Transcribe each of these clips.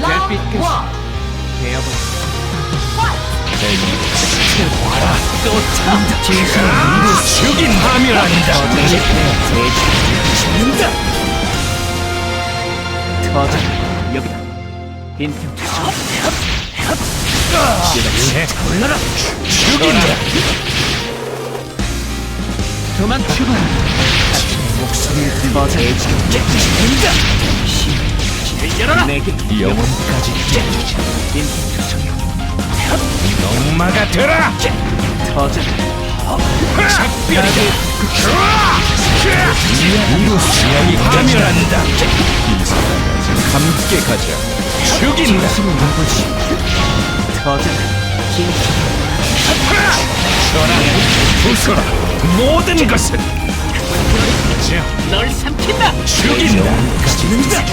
별빛 끝이 되어버려 와라 죽인다 도망치고 목소리를 터져 죽는다 힘을 열어라! 내게 영혼까지 빈틈 악마가 되라! 터져 작별이다 이루 수양이 파멸한다. 함께 가자. 죽인다 터져 전하 부숴라 모든 것을 널 삼킨다. 죽인다 죽는다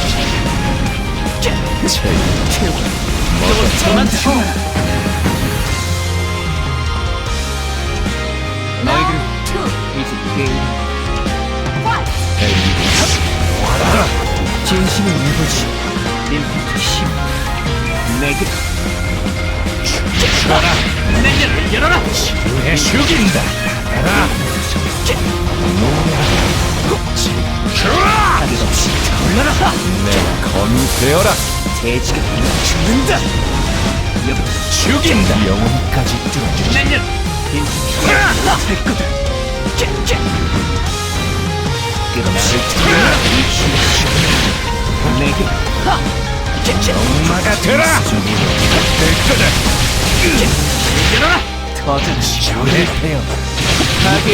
또 도망치고 너희들 이제 게임 내보지 빈틈 힘 내게 죽어라 내게 열어라 왜 올라라. 내 검이 되어라. 돼지가 죽는다. 여기 죽인다. 영혼까지 뚫어주지. 내년. 빈틈 살 거다 끝없이 내게. 악마가 되라. 될 거다 열어라 터져 저의 태어 가게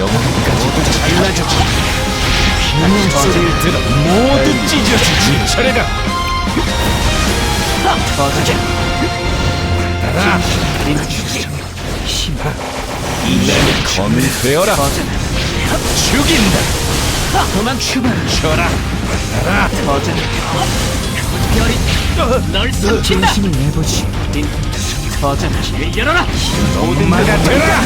영혼까지도 잘라줘 피 소리를 들어 모두 찢어주지. 차례다. 터져 가라 빈틈 내 검이 되어라. 죽인다. 도망치고 쳐라. 가라 터져 별이 널 삼킨다. 진심을 내보지. 터져 열어라. 악마가 되라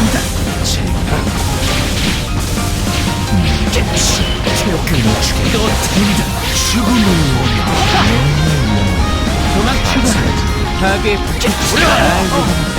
끊어주게 또 된다 죽음을 원해 도망치고 가게 붙여